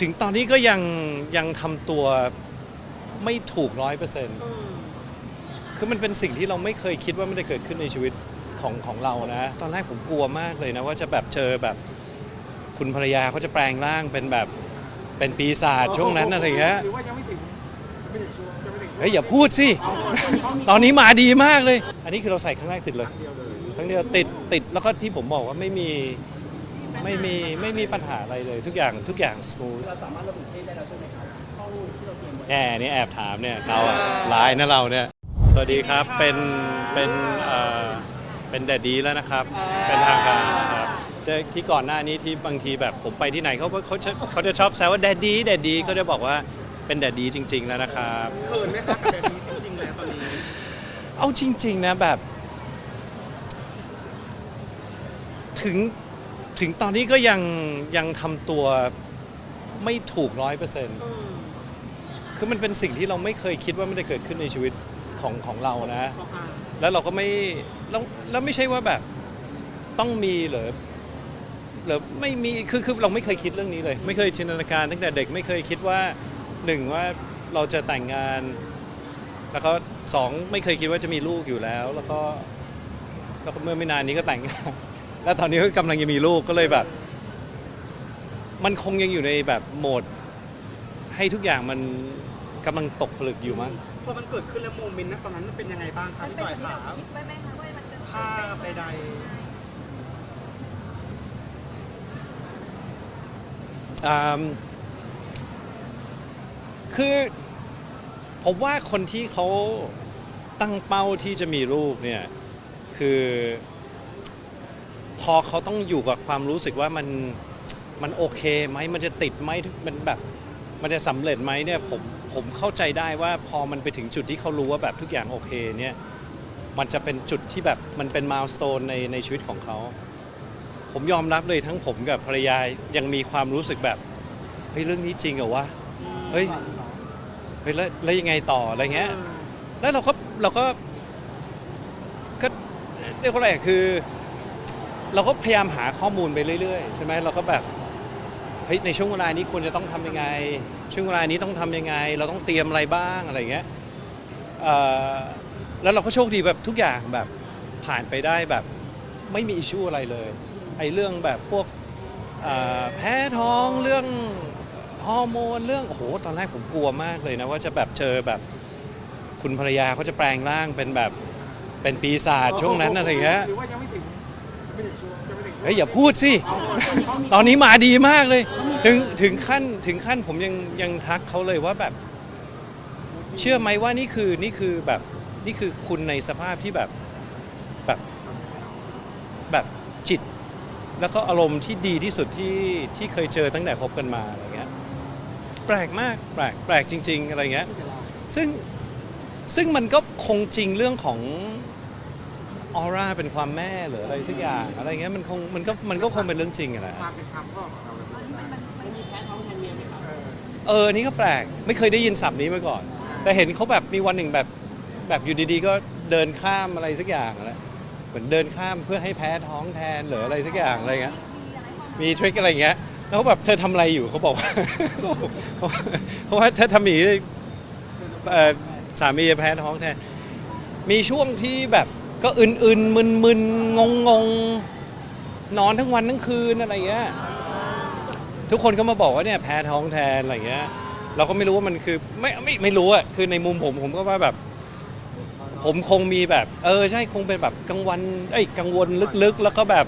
ถึงตอนนี้ก็ยังยังทำตัวไม่ถูกร้อยเปอร์เซ็นต์คือมันเป็นสิ่งที่เราไม่เคยคิดว่ามันจะเกิดขึ้นในชีวิตของของเรานะ ตอนแรกผมกลัวมากเลยนะว่าจะแบบเจอแบบคุณภรรยาเขาจะแปลงร่างเป็นแบบเป็นปีศาจช่วงนั้นอะไรอย่างเงี้ยหรือว่ายังไม่ถึงไม่ถึงช่วงยังไม่ถึงช่วงเฮ้ยอย่าพูดสิเอาต้องมีตอนนี้มาดีมากเลย อันนี้คือเราใส่ครั้งแรกติดเลยเดียวเลยครั้งเดียวติดติดแล้วก็ที่ผมบอกว่าไม่มี ไม่มีไม่มีปัญหาอะไรเลยทุกอย่างทุกอย่างสมูทเราสามารถระบุเพศได้แล้วใช่ไหมครับห้องที่เราเตรียมไว้แหมนี่แอบถามเนี่ยเราอะไลน์นะเราเนี่ยสวัสดีครับเป็นเป็นเอ่อเป็นแดดดีแล้วนะครับ เป็นทางการนะครับแต่ที่ก่อนหน้านี้ที่บางทีแบบผมไปที่ไหนเขาเขาจะเขาจะชอบแซวว่าแดดดีแดดดีก็จะบอกว่าเป็นแดดดีจริง ๆ แล้วนะครับ เขินไหมครับกับแบบนี้จริงๆแล้วตอนนี้ เอาจริง ๆ นะแบบ ถึง ถึงตอนนี้ก็ยังยังทำตัวไม่ถูกร้อยเปอร์เซ็นต์คือมันเป็นสิ่งที่เราไม่เคยคิดว่ามันจะเกิดขึ้นในชีวิตของของเรานะ แล้วเราก็ไม่แล้วแล้วไม่ใช่ว่าแบบต้องมีหรือหรือไม่มีคือคือเราไม่เคยคิดเรื่องนี้เลย ไม่เคยจินตนาการตั้งแต่เด็กไม่เคยคิดว่าหนึ่งว่าเราจะแต่งงาน แล้วก็สองไม่เคยคิดว่าจะมีลูกอยู่แล้ว แล้วก็แล้วก็เมื่อไม่นานนี้ก็แต่งงาน แล้วตอนนี้ก็กำลังจะมีลูกก็เลยแบบ มันคงยังอยู่ในแบบโหมด ให้ทุกอย่างมันกำลังตกผลึกอยู่มั้งพอมันเกิดขึ้นแล้วโมเมนต์นะตอนนั้นมันเป็นยังไงบ้างครับพี่จอยขาคิดไว้ไหมคะว่ามันจะภาพใดอืมคือผมว่าคนที่เขาตั้งเป้าที่จะมีลูกเนี่ย คือ พอเขาต้องอยู่กับความรู้สึกว่ามันมันโอเคไหมมันจะติดไหมมันแบบมันจะสำเร็จไหมเนี่ยผมผมเข้าใจได้ว่าพอมันไปถึงจุดที่เขารู้ว่าแบบทุกอย่างโอเคเนี่ยมันจะเป็นจุดที่แบบมันเป็นม l ส t ตนในในชีวิตของเขา ผมยอมรับเลยทั้งผมกับภรรยายังมีความรู้สึกแบบเฮ้ยเรื่องนี้จริงเหรอวะเฮ้ยเฮ้ยแล้วแล้วยังไงต่ออะไรเงี้ยแล้วเราก็เราก็ก็เรียกว่าอะไรอะคือ เราก็พยายามหาข้อมูลไปเรื่อยๆใช่ไหมเราก็แบบเฮ้ยในช่วงเวลานี้ควรจะต้องทำยังไง ช่วงเวลานี้ต้องทำยังไง เราต้องเตรียมอะไรบ้างอะไรเงี้ยเอ่อแล้วเราก็โชคดีแบบทุกอย่างแบบผ่านไปได้แบบไม่มีอิชูอะไรเลยไอ้เรื่องแบบพวกเอ่อแพ้ท้องเรื่องฮอร์โมนเรื่องโอ้โหตอนแรกผมกลัวมากเลยนะว่าจะแบบเจอแบบคุณภรรยาเขาจะแปลงร่างเป็นแบบเป็นปีศาจช่วงนั้นอะไรเงี้ย หรือว่ายังไม่ เฮ้ยอย่าพูดสิตองมีตอนนี้มาดีมากเลย ถึงถึงขั้นถึงขั้นผมยังยังทักเขาเลยว่าแบบ เชื่อไหมว่านี่คือนี่คือแบบนี่คือคุณในสภาพที่แบบแบบแบบจิต แล้วก็อารมณ์ที่ดีที่สุดที่ที่เคยเจอตั้งแต่คบกันมาอะไรเงี้ยแปลกมากแปลกแปลกจริง ๆ อะไรเงี้ยซึ่งซึ่งมันก็คงจริงเรื่องของ ออร่าเป็นความแม่หรืออะไรสักอย่างอะไรเงี้ยมันคงมันก็มันก็คงเป็นเรื่องจริงอะแหละความเป็นคำพ่อของเราเลยไม่มีแพ้ท้องแทนเมียไหมครับเออเออนี่ก็แปลกไม่เคยได้ยินศัพท์นี้มาก่อน แต่เห็นเขาแบบมีวันหนึ่งแบบแบบอยู่ดีๆ ก็เดินข้ามอะไรสักอย่างอะไรเหมือนเดินข้ามเพื่อให้แพ้ท้องแทนหรืออะไรสักอย่างอะไรเงี้ยมีทริคอะไรเงี้ยแล้วเขาแบบเธอทำอะไรอยู่เขาบอกว่าเพราะว่าถ้าทำอย่างนี้เอ่อสามีจะแพ้ท้องแทนมีช่วงที่แบบ ก็อื่นๆมึนๆงงๆ นอนทั้งวันทั้งคืนอะไรเงี้ยทุกคนก็มาบอกว่าเนี่ยแพ้ท้องแทนอะไรเงี้ยเราก็ไม่รู้ว่ามันคือไม่ไม่ไม่รู้อะคือในมุมผมผมก็ว่าแบบ ผมคงมีแบบ เออใช่คงเป็นแบบกังวลเอ้ยกังวลลึกๆ แล้วก็แบบ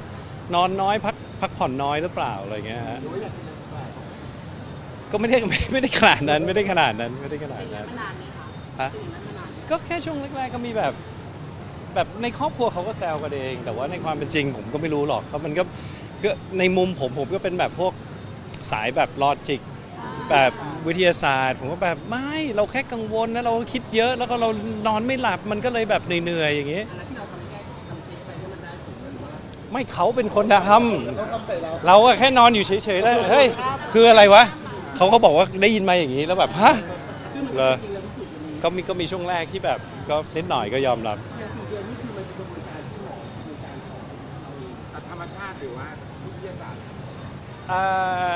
นอนน้อยพักพักผ่อนน้อยหรือเปล่าอะไรเงี้ยฮะก็ไม่ได้ไม่ไม่ได้ขนาดนั้นไม่ได้ขนาดนั้นไม่ได้ขนาดนั้นไม่นานไหมครับฮะเป็นอย่างนั้นไม่นานไหม ก็แค่ช่วงแรกๆก็มีแบบ แบบในครอบครัวเขาก็แซวกันเอง แต่ว่าในความเป็นจริงผมก็ไม่รู้หรอกเพราะมันก็ก็ในมุมผมผมก็เป็นแบบพวกสายแบบลอจิกแบบวิทยาศาสตร์ ผมก็แบบไม่เราแค่กังวลนะเราคิดเยอะแล้วก็เรานอนไม่หลับมันก็เลยแบบเหนื่อยๆอย่างงี้แล้วที่เราทำแก้ทำเทปไปให้มันได้ผลหรือว่าไม่เขาเป็นคนทเขาทำใส่เราำเราอะแค่นอนอยู่เฉยๆแล้วเฮ้ยคืออะไรวะเขาก็บอกว่าได้ยินมาอย่างนี้แล้วแบบฮะซึ่งมันเหรอจริงๆแล้วพิสูจน์มันมีก็มีก็มีช่วงแรกที่แบบก็นิดหน่อยก็ยอมรับ หรือว่าวิทยาศาสตร์อ่า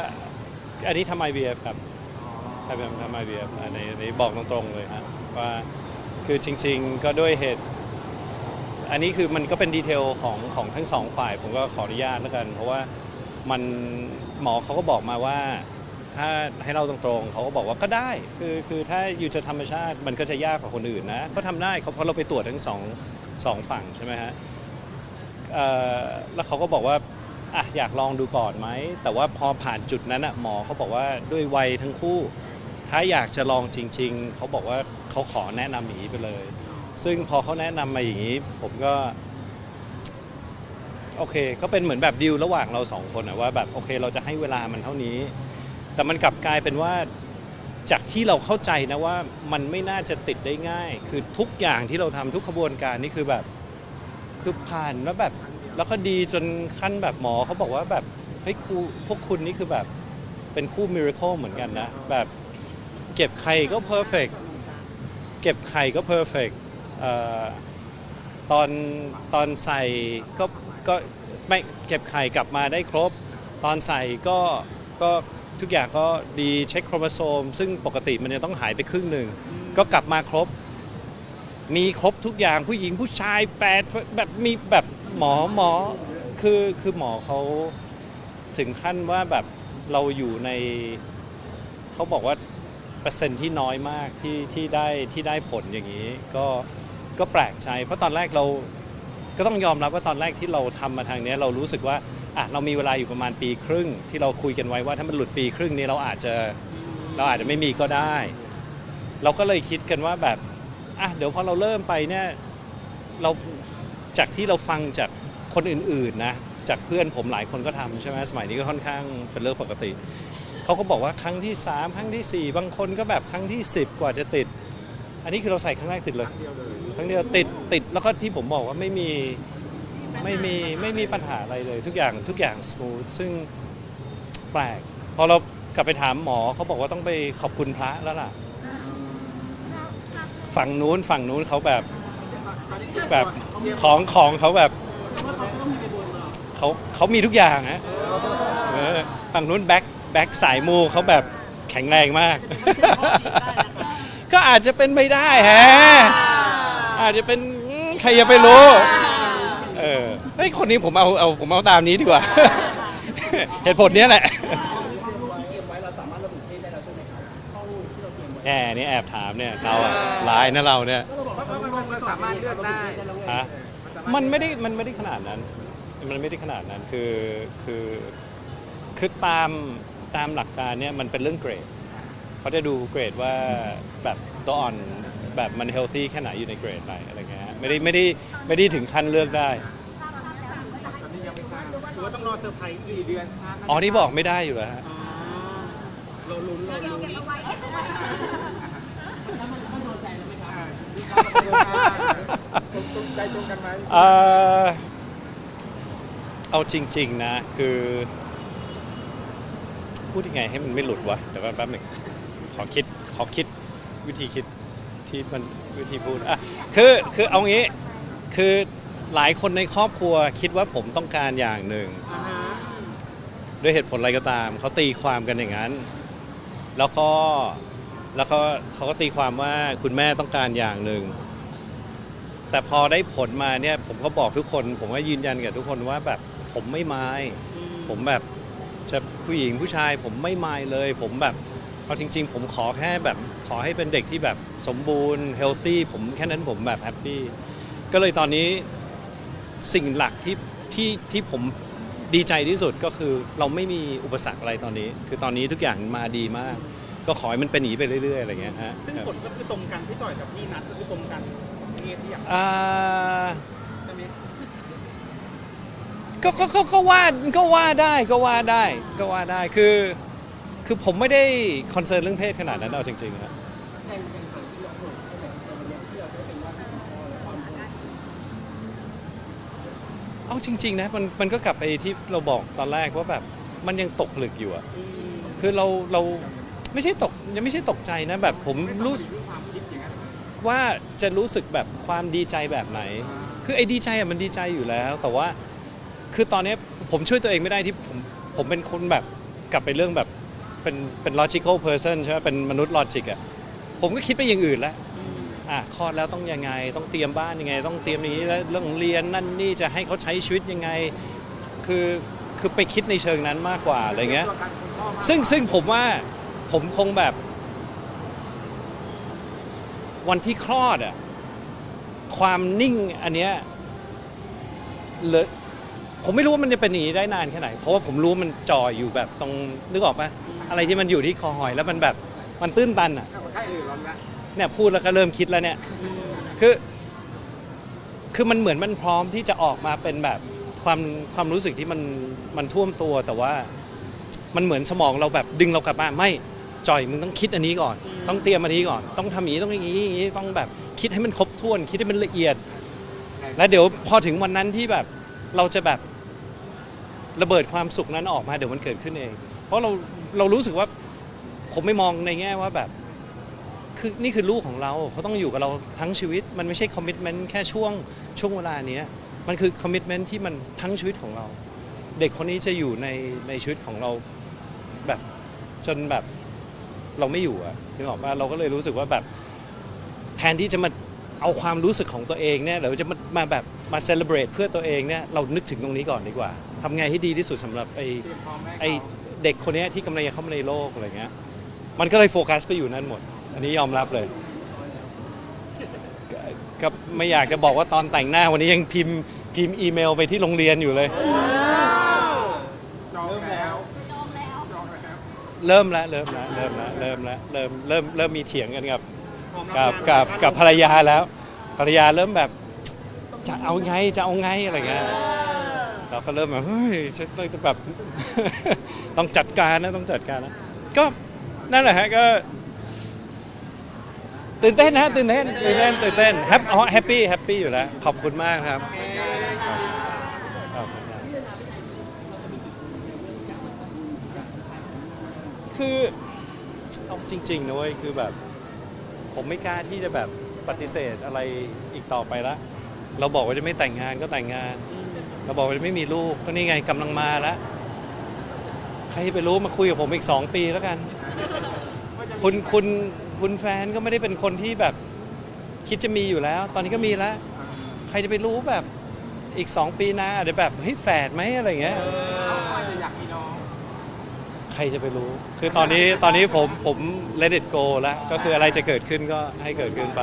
อันนี้ทำ IVF ครับทำทำ IVF อันนี้อันนี้บอกตรงๆเลยฮะว่าคือจริง ๆ ก็ด้วยเหตุ อันนี้คือมันก็เป็นดีเทลของของทั้งสองฝ่าย ผมก็ขออนุญาตแล้วกัน เพราะว่ามันหมอเขาก็บอกมาว่า ถ้าให้เราตรงๆเขาก็บอกว่าก็ได้คือคือถ้าอยู่จะธรรมชาติมันก็จะยากกว่าคนอื่นนะก็ทำได้เขาเพราะเราไปตรวจทั้งสองสองฝั่งใช่ไหมฮะ เอ่อแล้วเขาก็บอกว่าอะอยากลองดูก่อนไหม แต่ว่าพอผ่านจุดนั้นอะหมอเขาบอกว่าด้วยวัยทั้งคู่ ถ้าอยากจะลองจริง ๆ เขาบอกว่าเขาขอแนะนำอย่างนี้ไปเลย ซึ่งพอเขาแนะนำมาอย่างนี้ ผมก็ โอเค ก็เป็นเหมือนแบบดีลระหว่างเราสองคนอะว่าแบบโอเค เราจะให้เวลามันเท่านี้ แต่มันกลับกลายเป็นว่าจากที่เราเข้าใจนะว่ามันไม่น่าจะติดได้ง่าย คือทุกอย่างที่เราทำทุกขบวนการนี่คือแบบ คือผ่านแล้วแบบแล้วก็ดีจนขั้นแบบหมอเขาบอกว่าแบบเฮ้ยครูพวกคุณนี่คือแบบเป็นคู่มิราเคิลเหมือนกันนะ แบบเก็บไข่ก็เพอร์เฟกเก็บไข่ก็เพอร์เฟกตอนตอนใส่ก็ก็ไม่เก็บไข่กลับมาได้ครบ ตอนใส่ก็ก็ทุกอย่างก็ดีเช็คโครโมโซม ซึ่งปกติมันจะต้องหายไปครึ่งหนึ่งก็กลับมาครบ มีครบทุกอย่างผู้หญิงผู้ชายแฝดแบบมีแบบหมอหมอคือคือหมอเขาถึงขั้นว่าแบบเราอยู่ในเขาบอกว่าเปอร์เซ็นต์ที่น้อยมากที่ที่ได้ที่ได้ผลอย่างนี้ ก็ก็แปลกใจเพราะตอนแรกเราก็ต้องยอมรับว่าตอนแรกที่เราทำมาทางนี้เรารู้สึกว่าอะเรามีเวลาอยู่ประมาณปีครึ่ง ที่เราคุยกันไว้ว่าถ้ามันหลุดปีครึ่งนี้เราอาจจะเราอาจจะไม่มีก็ได้ เราก็เลยคิดกันว่าแบบ อะเดี๋ยวพอเราเริ่มไปเนี่ยเราจากที่เราฟังจากคนอื่นๆนะจากเพื่อนผมหลายคนก็ทำใช่ไหมสมัยนี้ก็ค่อนข้างเป็นเรื่องปกติเขาก็บอกว่าครั้งที่ 3 ครั้งทีสี่4 บางคนก็แบบครั้งที่ 10 กว่าจะติด อันนี้คือเราใส่ครั้งแรกติดเลยเดียวเลย ครั้งเดียวติดติดแล้วก็ที่ผมบอกว่าไม่มีไม่มีไม่มีปัญหาอะไรเลย ทุกอย่างทุกอย่างสมูทซึ่งแปลกพอเรากลับไปถามหมอเขาบอกว่าต้องไปขอบคุณพระแล้วล่ะ ฝั่งนู้นฝั่งนู้นเขาแบบแบบของของเขาแบบเขาเขามีทุกอย่างฮะเออฝั่งนู้นแบ็คแบ็คสายมูเขาแบบแข็งแรงมาก ก็อาจจะเป็นไปได้ฮะอาจจะเป็นอืมใครจะไปรู้เออเฮ้ยคนนี้ผมเอาเอาผมเอาตามนี้ดีกว่า เหตุผลเนี้ยแหละ แหมนี่แอบถามเนี่ยเราอะลายนะเราเนี่ยก็เราบอกมันมันมันสามารถเลือกได้ ฮะมันไม่ได้มันไม่ได้ขนาดนั้น มันไม่ได้ขนาดนั้นคือคือคือตามตามหลักการเนี่ยมันเป็นเรื่องเกรดเขาจะดูเกรดว่าแบบตัวอ่อนแบบมันเฮลซี่แค่ไหนอยู่ในเกรดไหนอะไรเงี้ยฮะไม่ได้ไม่ได้ไม่ได้ถึงขั้นเลือกได้ตอนนี้ยังไม่ทราบหรือว่าต้องรอเซอร์ไพรส์สี่เดือนทราบอ๋อนี่บอกไม่ได้อยู่แล้วฮะอ๋อเราลุ้นเราลุ้น ถ้ามันถ้าโดนใจแล้วไหมครับตรงใจตรงกันไหมเอ่อเอาจริง ๆ นะ คือ พูดยังไงให้มันไม่หลุดวะเดี๋ยวแป๊บหนึ่งขอคิดขอคิดวิธีคิดที่มันวิธีพูดอะคือคือเอางี้คือหลายคนในครอบครัวคิดว่าผมต้องการอย่างหนึ่ง อ่าฮะด้วยเหตุผลอะไรก็ตาม เขาตีความกันอย่างนั้น แล้วก็ แล้วก็เขาก็ตีความว่าคุณแม่ต้องการอย่างหนึ่ง แต่พอได้ผลมาเนี่ย ผมก็บอกทุกคน ผมก็ยืนยันกับทุกคนว่าแบบผมไม่ไม้ผมแบบจะผู้หญิงผู้ชาย ผมไม่ไม้เลย ผมแบบเอาจริง ๆ ผมขอแค่แบบขอให้เป็นเด็กที่แบบสมบูรณ์เฮลซี่ผมแค่นั้นผมแบบแฮปปี้ก็เลยตอนนี้สิ่งหลักที่ที่ที่ผมดีใจที่สุดก็คือเราไม่มีอุปสรรคอะไรตอนนี้ คือตอนนี้ทุกอย่างมาดีมาก ก็ขอให้มันเป็นหนีไปเรื่อยๆอะไรเงี้ยฮะซึ่งผลก็คือตรงกันพี่ต่อยกับพี่นัทก็คือตรงกันเพศที่อยากอ่าใช่ไหมก็ก็ก็ก็ว่าก็ว่าได้ก็ว่าได้ก็ว่าได้คือ คือผมไม่ได้คอนเซิร์นเรื่องเพศขนาดนั้นเอาจริงๆนะแทนเป็นทางที่เราเปิดให้แบบในวันนี้ที่เราได้เป็นว่าที่คุณพ่อและความรู้เอาจริง ๆ นะมันมันก็กลับไปที่เราบอกตอนแรกว่าแบบมันยังตกผลึกอยู่อะคือเราเรา ไม่ใช่ตกยังไม่ใช่ตกใจนะแบบผมรู้รู้ความคิดอย่างนั้นว่าจะรู้สึกแบบความดีใจแบบไหน คือไอ้ดีใจอะมันดีใจอยู่แล้ว แต่ว่าคือตอนเนี้ยผมช่วยตัวเองไม่ได้ที่ผมผมเป็นคนแบบกลับไปเรื่องแบบเป็นเป็น logical person ใช่ไหมเป็นมนุษย์ logic อะผมก็คิดไปอย่างอื่นแล้วอะคลอดแล้วต้องยังไง ต้องเตรียมบ้านยังไง ต้องเตรียมอย่างนี้แล้วเรื่องเรียนนั่นนี่จะให้เขาใช้ชีวิตยังไง คือคือไปคิดในเชิงนั้นมากกว่าอะไรเงี้ยตัวกันคุณพ่อมากซึ่งซึ่งผมว่า ผมคงแบบ วันที่คลอดอะความนิ่งอันเนี้ยเลยผมไม่รู้ว่ามันจะเป็นอย่างนี้ได้นานแค่ไหน เพราะว่าผมรู้ว่ามันจ่ออยู่แบบตรงนึกออกปะอะไรที่มันอยู่ที่คอหอย แล้วมันแบบมันตื้นตันอะถ้าคนไข้อื่นร้อนละเนี่ยพูดแล้วก็เริ่มคิดแล้วเนี่ยคือ คือมันเหมือนมันพร้อมที่จะออกมาเป็นแบบความความรู้สึกที่มันมันท่วมตัวแต่ว่า มันเหมือนสมองเราแบบดึงเรากลับมาไม่ จอยมึงต้องคิดอันนี้ก่อน ต้องเตรียมอันนี้ก่อน ต้องทำอย่างนี้ต้องอย่างนี้อย่างนี้ต้องแบบคิดให้มันครบถ้วน คิดให้มันละเอียด แล้วเดี๋ยวพอถึงวันนั้นที่แบบเราจะแบบระเบิดความสุขนั้นออกมาเดี๋ยวมันเกิดขึ้นเอง เพราะเราเรารู้สึกว่าผมไม่มองในแง่ว่าแบบคือนี่คือลูกของเราเขาต้องอยู่กับเราทั้งชีวิต มันไม่ใช่คอมมิชเมนต์แค่ช่วงช่วงเวลาเนี้ยมันคือคอมมิชเมนต์ที่มันทั้งชีวิตของเรา เด็กคนนี้จะอยู่ในในชีวิตของเราแบบจนแบบ เราไม่อยู่อะนึกออกปะเราก็เลยรู้สึกว่าแบบแทนที่จะมาเอาความรู้สึกของตัวเองเนี่ยหรือจะมามาแบบมาเซเลบรตเพื่อตัวเองเนี่ยเรานึกถึงตรงนี้ก่อนดีกว่าทำไงให้ดีที่สุดสำหรับไอเตรียมพร้อมแม่ไอเด็กคนเนี้ยที่กำลังจะเข้ามาในโลกอะไรเงี้ยมันก็เลยโฟกัสไปอยู่นั่นหมด อันนี้ยอมรับเลยก็ก็ไม่อยากจะบอกว่าตอนแต่งหน้าวันนี้ยังพิมพ์พิมพ์อีเมลไปที่โรงเรียนอยู่เลย จองแล้วจองแล้ว เริ่มแล้วเริ่มแล้วเริ่มแล้วเริ่มแล้วเริ่มเริ่มเริ่มมีเถียงกันกับพร้อมกัรับบงานกับกับภรรยาแล้ว ภรรยาเริ่มแบบจะเอาไงจะเอาไงอะไรเงี้ยเราก็เริ่มแบบเฮ้ยฉันต้องแบบ ต้องจัดการนะต้องจัดการนะก็นั่นแหละฮะก็ ตื่นเต้นนะตื่นเต้นตื่นเต้นตื่นเต้นแฮปอ๋อแฮปปี้แฮปปี้อยู่แล้ว ขอบคุณมากครับขอบคุณมาก คือเอาจริงๆนะเว้ยคือแบบ ผมไม่กล้าที่จะแบบปฏิเสธอะไรอีกต่อไปละ เราบอกว่าจะไม่แต่งงานก็แต่งงาน เราบอกว่าจะไม่มีลูกก็นี่ไงกำลังมาแล้วใครไปรู้มาคุยกับผมอีกสองปีแล้วกัน คุณคุณคุณแฟนก็ไม่ได้เป็นคนที่แบบ คิดจะมีอยู่แล้ว ตอนนี้ก็มีแล้ว ใครจะไปรู้แบบอีกสองปีหนะอาจจะแบบเฮ้ยแฝดไหมอะไรเงี้ย เขาอาจจะอยากมีน้อง ใครจะไปรู้ คือตอนนี้ตอนนี้ผมผม let it go แล้ว ก็คืออะไรจะเกิดขึ้นก็ให้เกิดขึ้นไป